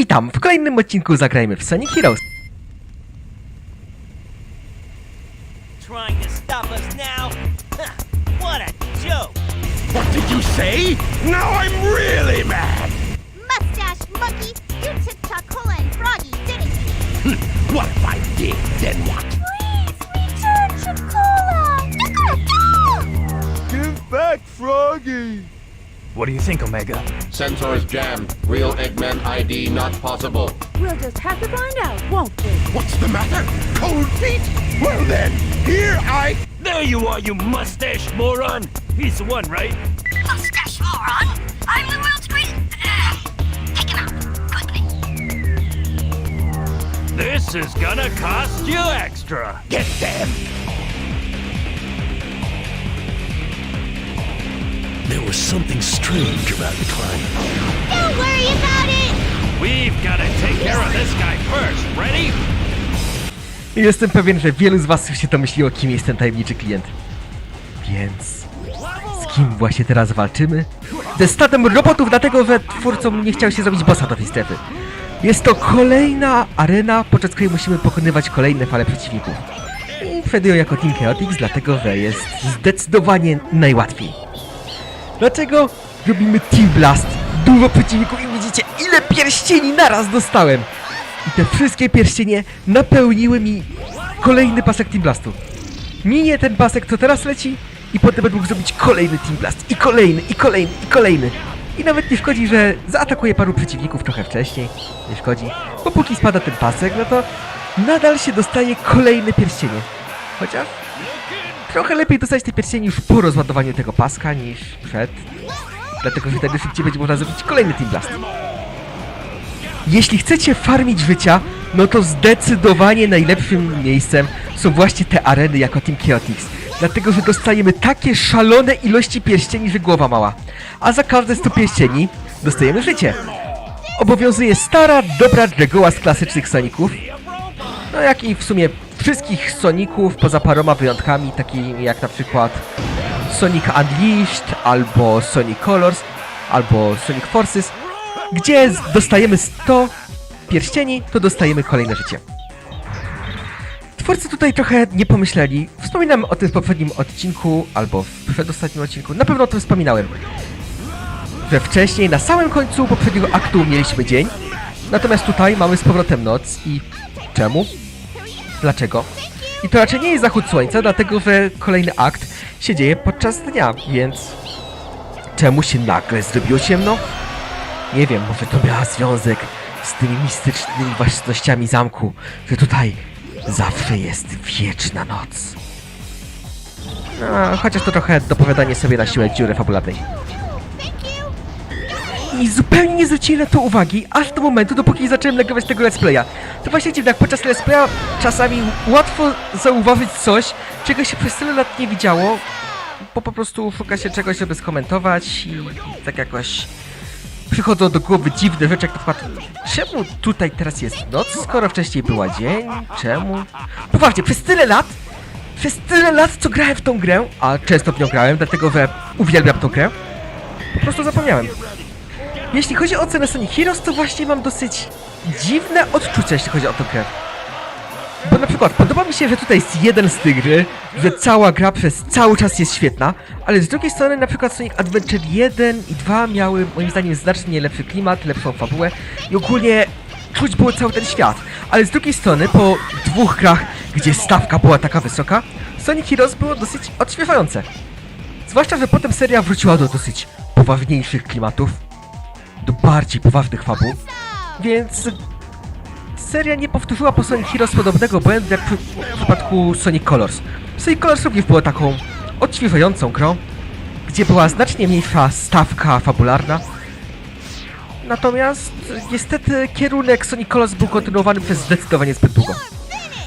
Witam! W kolejnym odcinku zagrajmy w Sonic Heroes. trying to stop us now? Huh, what a joke! What did you say? Now I'm really mad! Mustache monkey, you took Chocola and Froggy, didn't you? What if I did, then what? Please return Chocola! Give back Froggy! What do you think, Omega? Sensors jammed. Real Eggman ID not possible. We'll just have to find out, won't we? What's the matter? Cold feet? Well then, here I... There you are, you mustache moron! He's the one, right? Mustache moron! I'm the world's greatest... Uh, take him out, quickly. This is gonna cost you extra! Get them! There was something strange about the climb. Don't worry about it! We've gotta take care of this guy first, ready? Jestem pewien, że wielu z was już się domyśliło, kim jest ten tajemniczy klient. Więc... Z kim właśnie teraz walczymy? Ze stadem robotów, dlatego że twórcom nie chciał się zrobić bossa do tej strefy. Jest to kolejna arena, podczas której musimy pokonywać kolejne fale przeciwników. Fedio jako Team Chaotix, dlatego że jest zdecydowanie najłatwiej. Dlaczego robimy Team Blast? Dużo przeciwników i widzicie ile pierścieni naraz dostałem! I te wszystkie pierścienie napełniły mi kolejny pasek Team Blastu. Minie ten pasek, co teraz leci i potem będę mógł zrobić kolejny Team Blast i kolejny, i kolejny, i kolejny. I nawet nie szkodzi, że zaatakuję paru przeciwników trochę wcześniej. Nie szkodzi. Bo póki spada ten pasek, no to nadal się dostaje kolejne pierścienie. Chociaż trochę lepiej dostać te pierścienie już po rozładowaniu tego paska niż przed. Dlatego, że wtedy szybciej będzie można zrobić kolejny Team Blast. Jeśli chcecie farmić życia, no to zdecydowanie najlepszym miejscem są właśnie te areny jako Team Chaotix. Dlatego, że dostajemy takie szalone ilości pierścieni, że głowa mała. A za każde 100 pierścieni dostajemy życie. Obowiązuje stara, dobra reguła z klasycznych Soników. No jak i w sumie wszystkich Soników, poza paroma wyjątkami, takimi jak na przykład Sonic Unleashed, albo Sonic Colors, albo Sonic Forces, gdzie dostajemy 100 pierścieni, to dostajemy kolejne życie. Twórcy tutaj trochę nie pomyśleli. Wspominam o tym w poprzednim odcinku, albo w przedostatnim odcinku. Na pewno o tym wspominałem. Że wcześniej, na samym końcu poprzedniego aktu mieliśmy dzień, natomiast tutaj mamy z powrotem noc i... Czemu? Dlaczego? I to raczej nie jest zachód słońca, dlatego że kolejny akt się dzieje podczas dnia, więc... Czemu się nagle zrobiło ciemno? Nie wiem, może to miała związek z tymi mistycznymi własnościami zamku, że tutaj zawsze jest wieczna noc. No, chociaż to trochę dopowiadanie sobie na siłę dziury fabularnej. I zupełnie nie zwróciłem na to uwagi, aż do momentu, dopóki nie zacząłem nagrywać tego let's playa. To właśnie dziwne, jak podczas let's playa czasami łatwo zauważyć coś, czego się przez tyle lat nie widziało, bo po prostu szuka się czegoś, żeby skomentować i tak jakoś przychodzą do głowy dziwne rzeczy, jak na przykład czemu tutaj teraz jest noc, skoro wcześniej była dzień? Czemu? Poważnie, przez tyle lat, przez tyle lat, co grałem w tą grę, a często w nią grałem, dlatego że uwielbiam tą grę, po prostu zapomniałem. Jeśli chodzi o ocenę Sonic Heroes, to właśnie mam dosyć dziwne odczucia, jeśli chodzi o tę grę. Bo na przykład podoba mi się, że tutaj jest jeden z tych gry, że cała gra przez cały czas jest świetna, ale z drugiej strony na przykład Sonic Adventure 1 i 2 miały moim zdaniem znacznie lepszy klimat, lepszą fabułę i ogólnie czuć było cały ten świat. Ale z drugiej strony po dwóch grach, gdzie stawka była taka wysoka, Sonic Heroes było dosyć odświewające. Zwłaszcza, że potem seria wróciła do dosyć poważniejszych klimatów, bardziej poważnych fabuł, więc seria nie powtórzyła po Sonic Heroes podobnego błędu jak w przypadku Sonic Colors. Sonic Colors również było taką odświewającą grą, gdzie była znacznie mniejsza stawka fabularna. Natomiast niestety kierunek Sonic Colors był kontynuowany przez zdecydowanie zbyt długo.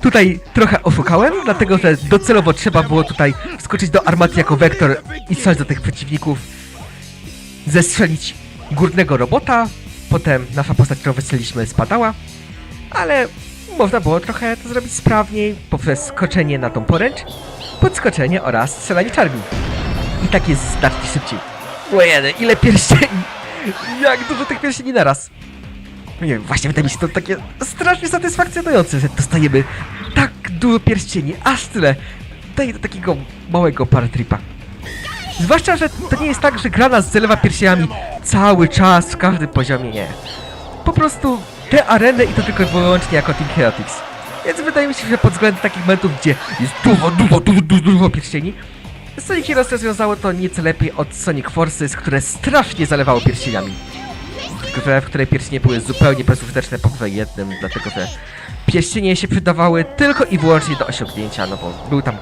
Tutaj trochę oszukałem, dlatego że docelowo trzeba było tutaj wskoczyć do armaty jako wektor i strzelać do tych przeciwników, zestrzelić górnego robota, potem nasza postać, którą wystrzeliliśmy, spadała, ale można było trochę to zrobić sprawniej poprzez skoczenie na tą poręcz, podskoczenie oraz strzelanie czarni. I tak jest znacznie szybciej. O jeden, ile pierścieni! Jak dużo tych pierścieni naraz! Nie wiem, właśnie wydaje mi się to takie strasznie satysfakcjonujące, że dostajemy tak dużo pierścieni, aż tyle. Daje do takiego małego paratripa. Zwłaszcza, że to nie jest tak, że gra nas zalewa pierścieniami cały czas, w każdym poziomie, nie. Po prostu te areny i to tylko i wyłącznie jako Team Heretics. Więc wydaje mi się, że pod względem takich momentów, gdzie jest dużo, dużo, dużo, dużo, dużo pierścieni, Sonic Heroes rozwiązało to nieco lepiej od Sonic Forces, które strasznie zalewało pierścieniami. Grze, w której pierścienie były zupełnie bezużyteczne poza jednym, dlatego że pierścienie się przydawały tylko i wyłącznie do osiągnięcia, no bo był tam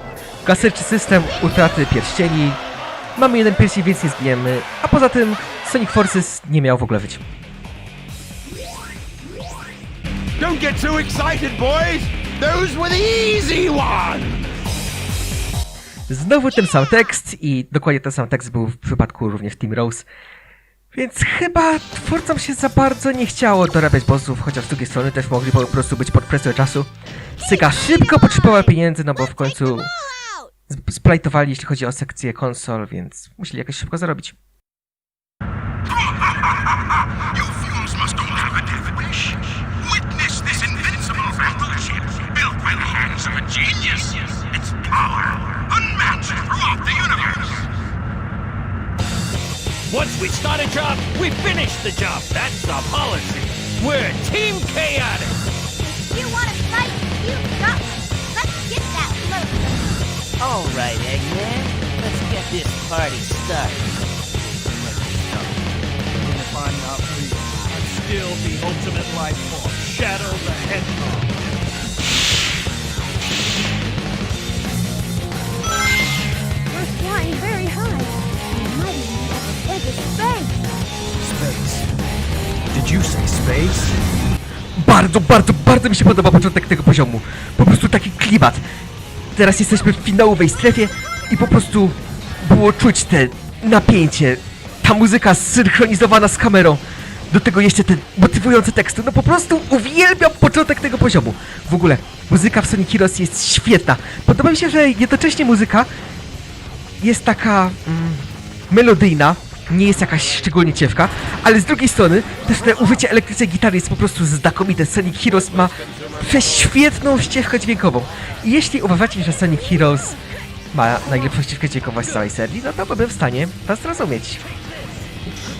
klasyczny system utraty pierścieni, mamy jeden pierścień, więc nie zginiemy, a poza tym Sonic Forces nie miał w ogóle żyć. Don't get too excited, boys! Those were the easy ones! Znowu ten sam tekst i dokładnie ten sam tekst był w przypadku również Team Rose. Więc chyba twórcom się za bardzo nie chciało dorabiać bossów, chociaż z drugiej strony też mogli po prostu być pod presją czasu. Sega szybko potrzebowała pieniędzy, no bo w końcu splajtowali jeśli chodzi o sekcję konsol, więc musieli jakoś szybko zarobić. Once we start a job, we finish the job. That's the policy. We're Team Chaotic. You want to fight? Load. All right, Eggman. Let's get this party started. Even if I'm not real, I'm still the ultimate life form, Shadow the Hedgehog. We're flying very high. We might even edge of space. Space. Did you say space? Bardzo, bardzo, bardzo mi się podoba początek tego poziomu. Po prostu taki klimat. Teraz jesteśmy w finałowej strefie i po prostu było czuć te napięcie. Ta muzyka zsynchronizowana z kamerą. Do tego jeszcze te motywujące teksty. No po prostu uwielbiam początek tego poziomu. W ogóle muzyka w Sonic Heroes jest świetna. Podoba mi się, że jednocześnie muzyka jest taka mm, melodyjna, nie jest jakaś szczególnie ciężka, ale z drugiej strony też te użycie elektrycznej gitary jest po prostu znakomite. Sonic Heroes ma prześwietną ścieżkę dźwiękową. I jeśli uważacie, że Sonic Heroes ma najlepszą ścieżkę dźwiękową z całej serii, no to byłbym w stanie was zrozumieć.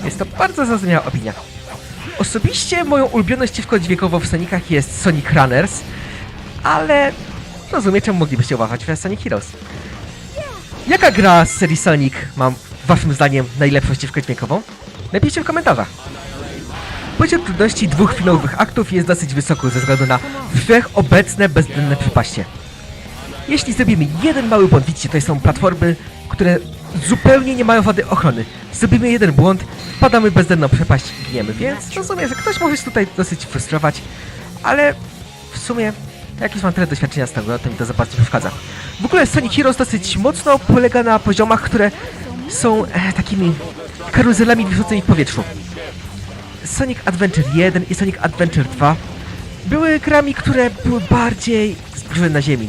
Jest to bardzo zrozumiała opinia. Osobiście moją ulubioną ścieżką dźwiękową w Sonicach jest Sonic Runners, ale rozumiem czemu moglibyście uważać, że Sonic Heroes. Jaka gra z serii Sonic ma waszym zdaniem najlepszą ścieżkę dźwiękową? Napiszcie w komentarzach. Poziom trudności dwóch finałowych aktów jest dosyć wysoko ze względu na wszechobecne bezwzględne przepaście. Jeśli zrobimy jeden mały błąd, widzicie, to są platformy, które zupełnie nie mają wady ochrony. Zrobimy jeden błąd, wpadamy w bezdenną przepaść i giniemy, więc rozumiem, że ktoś może się tutaj dosyć frustrować, ale w sumie jakieś mam tyle doświadczenia z tego, to mi to za bardzo przeszkadza. W ogóle Sonic Heroes dosyć mocno polega na poziomach, które są e, takimi karuzelami wiszącymi w powietrzu. Sonic Adventure 1 i Sonic Adventure 2 były grami, które były bardziej zbliżone na ziemi.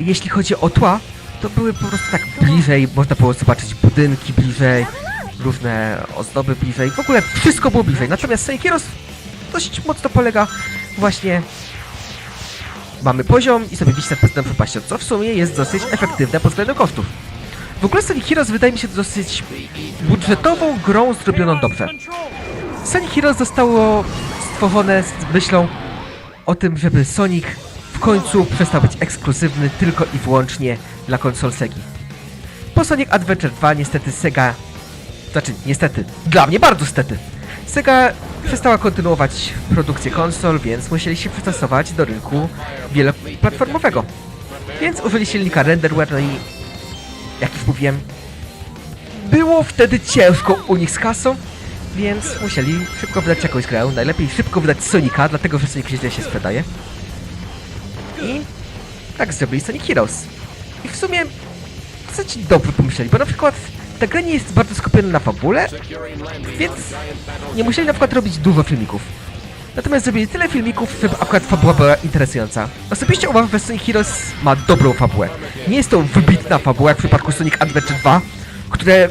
Jeśli chodzi o tła, to były po prostu tak bliżej, można było zobaczyć budynki bliżej, różne ozdoby bliżej, w ogóle wszystko było bliżej. Natomiast Sonic Heroes dość mocno polega właśnie mamy poziom i sobie bić nad pewną przepaścią, co w sumie jest dosyć efektywne pod względem kosztów. W ogóle Sonic Heroes wydaje mi się dosyć budżetową grą zrobioną dobrze. Sonic Heroes zostało stworzone z myślą o tym, żeby Sonic w końcu przestał być ekskluzywny tylko i wyłącznie dla konsol Segi. Po Sonic Adventure 2 niestety Sega... Znaczy, niestety, dla mnie bardzo stety. Sega przestała kontynuować produkcję konsol, więc musieli się przystosować do rynku wieloplatformowego. Więc użyli silnika Renderware, no i jak już mówiłem, było wtedy ciężko u nich z kasą, więc musieli szybko wydać jakąś grę, najlepiej szybko wydać Sonika, dlatego że Sonic źle się sprzedaje. I tak zrobili Sonic Heroes. I w sumie dosyć dobrze pomyśleli, bo na przykład ta gra nie jest bardzo skupiona na fabule, więc nie musieli na przykład robić dużo filmików. Natomiast zrobili tyle filmików, żeby akurat fabuła była interesująca. Osobiście uważam, że Sonic Heroes ma dobrą fabułę. Nie jest to wybitna fabuła jak w przypadku Sonic Adventure 2, które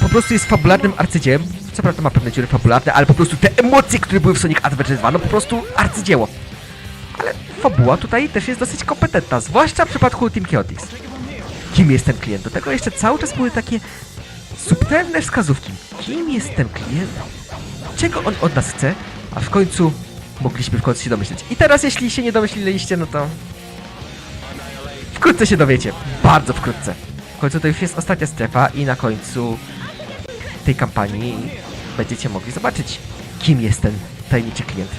po prostu jest fabularnym arcydziełem, Co prawda ma pewne dziury fabularne, ale po prostu te emocje, które były w Sonic Adventure 2, no po prostu arcydzieło. Ale fabuła tutaj też jest dosyć kompetentna, zwłaszcza w przypadku Team Chaotix. Kim jest ten klient? Do tego jeszcze cały czas były takie subtelne wskazówki. Kim jest ten klient? Czego on od nas chce? A w końcu mogliśmy w końcu się domyśleć. I teraz jeśli się nie domyśliliście, no to... Wkrótce się dowiecie. Bardzo wkrótce. W końcu to już jest ostatnia strefa i na końcu tej kampanii będziecie mogli zobaczyć, kim jest ten tajemniczy klient.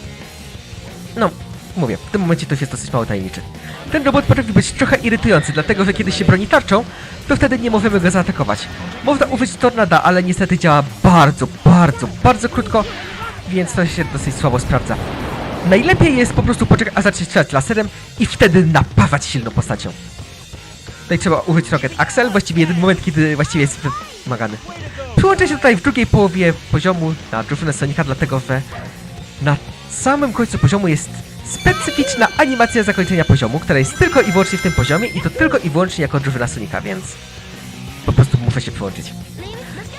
No, mówię, w tym momencie to jest dosyć mało tajemniczy. Ten robot potrafi być trochę irytujący, dlatego że kiedy się broni tarczą, to wtedy nie możemy go zaatakować. Można użyć tornada, ale niestety działa bardzo, bardzo, bardzo krótko, więc to się dosyć słabo sprawdza. Najlepiej jest po prostu poczekać, a zacząć strzelać laserem i wtedy napawać silną postacią. Tutaj trzeba użyć Rocket Axel, właściwie jeden moment, kiedy właściwie jest wymagany. Przyłączę się tutaj w drugiej połowie poziomu na drużynę Sonika, dlatego że na samym końcu poziomu jest specyficzna animacja zakończenia poziomu, która jest tylko i wyłącznie w tym poziomie i to tylko i wyłącznie jako drużyna Sonika, więc po prostu muszę się przyłączyć.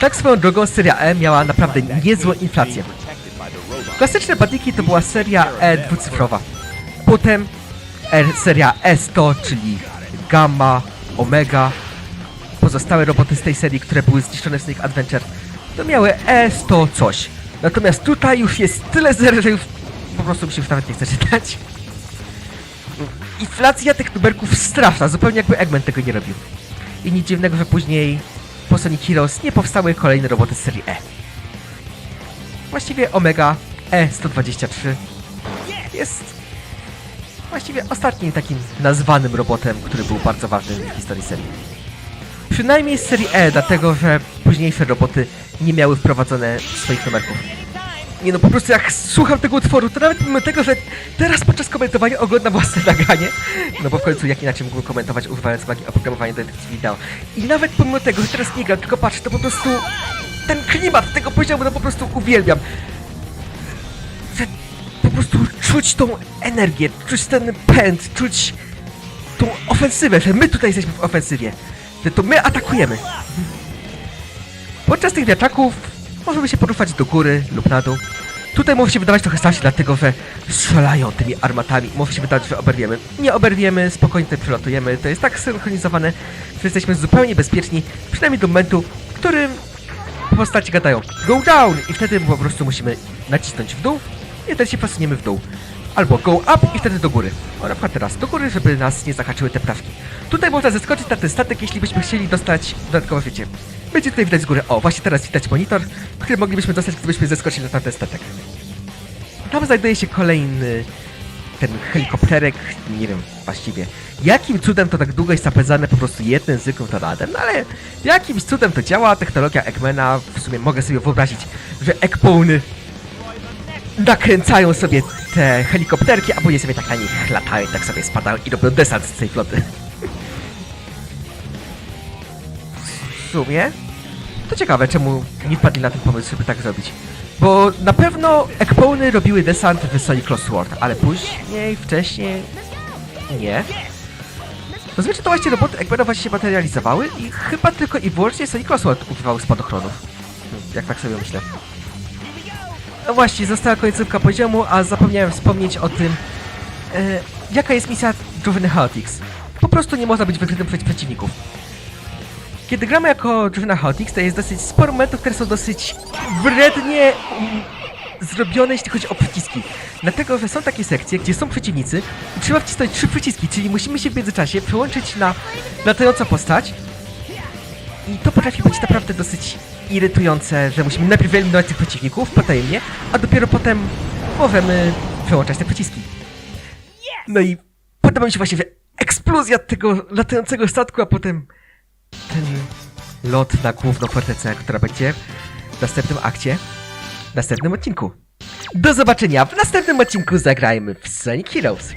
Tak swoją drogą seria E miała naprawdę niezłą inflację. Klasyczne badniki to była seria E dwucyfrowa. Potem e, seria E100, czyli Gamma, Omega. Pozostałe roboty z tej serii, które były zniszczone w Sonic Adventure, to miały E100 coś. Natomiast tutaj już jest tyle zer, że już po prostu mi się już nawet nie chce czytać. Inflacja tych numerków straszna, zupełnie jakby Eggman tego nie robił. I nic dziwnego, że później po Sonic Heroes nie powstały kolejne roboty z serii E. Właściwie Omega E123 jest właściwie ostatnim takim nazwanym robotem, który był bardzo ważny w historii serii. Przynajmniej z serii E, dlatego że późniejsze roboty nie miały wprowadzone swoich numerków. Nie no, po prostu jak słucham tego utworu, to nawet mimo tego, że teraz podczas komentowania oglądam własne nagranie, no bo w końcu jak inaczej mógłbym komentować używając magii oprogramowania do edycji wideo. I nawet pomimo tego, że teraz nie gram, tylko patrzę, to po prostu ten klimat tego poziomu, no po prostu uwielbiam. Prostu czuć tą energię, czuć ten pęd, czuć tą ofensywę, że my tutaj jesteśmy w ofensywie. Że to my atakujemy. Podczas tych wiatraków możemy się poruszać do góry lub na dół. Tutaj może się wydawać trochę strasznie, dlatego że strzelają tymi armatami. Może się wydawać, że oberwiemy. Nie oberwiemy, spokojnie tutaj przylatujemy. To jest tak synchronizowane, że jesteśmy zupełnie bezpieczni, przynajmniej do momentu, w którym postaci gadają go down i wtedy po prostu musimy nacisnąć w dół i wtedy się posuniemy w dół. Albo go up i wtedy do góry. O, przykład teraz do góry, żeby nas nie zahaczyły te ptaszki. Tutaj można zeskoczyć na ten statek, jeśli byśmy chcieli dostać dodatkowo, wiecie. Będzie tutaj widać z góry. O, właśnie teraz widać monitor, który moglibyśmy dostać, gdybyśmy zeskoczyli na tamten statek. Tam znajduje się kolejny ten helikopterek, nie wiem właściwie jakim cudem to tak długo jest zapędzane po prostu jednym zwykłym tornadem, no ale jakimś cudem to działa, technologia Eggmana, w sumie mogę sobie wyobrazić, że Eggpony nakręcają sobie te helikopterki, a później sobie tak na nich latają, tak sobie spadają i robią desant z tej floty. W sumie to ciekawe, czemu nie wpadli na ten pomysł, żeby tak zrobić. Bo na pewno Ekpony robiły desant w Sonic Lost ale później, wcześniej... Nie. Zazwyczaj to właśnie roboty Ekpona właśnie się materializowały i chyba tylko i wyłącznie Sonic Lost World używały spadochronów. Hmm, Jak tak sobie myślę. No właśnie, została końcówka poziomu, a zapomniałem wspomnieć o tym, e, jaka jest misja drużyny Chaotix. Po prostu nie można być wykrytym przez przeciwników. Kiedy gramy jako drużyna Chaotix, to jest dosyć sporo momentów, które są dosyć wrednie zrobione, jeśli chodzi o przyciski. Dlatego, że są takie sekcje, gdzie są przeciwnicy i trzeba wcisnąć trzy przyciski, czyli musimy się w międzyczasie przełączyć na latającą postać i to potrafi być naprawdę dosyć irytujące, że musimy najpierw wyeliminować tych przeciwników potajemnie, a dopiero potem możemy przełączać te przyciski. No i podoba mi się właśnie, eksplozja tego latającego statku, a potem ten lot na główną fortecę, która będzie w następnym akcie, w następnym odcinku. Do zobaczenia w następnym odcinku zagrajmy w Sonic Heroes.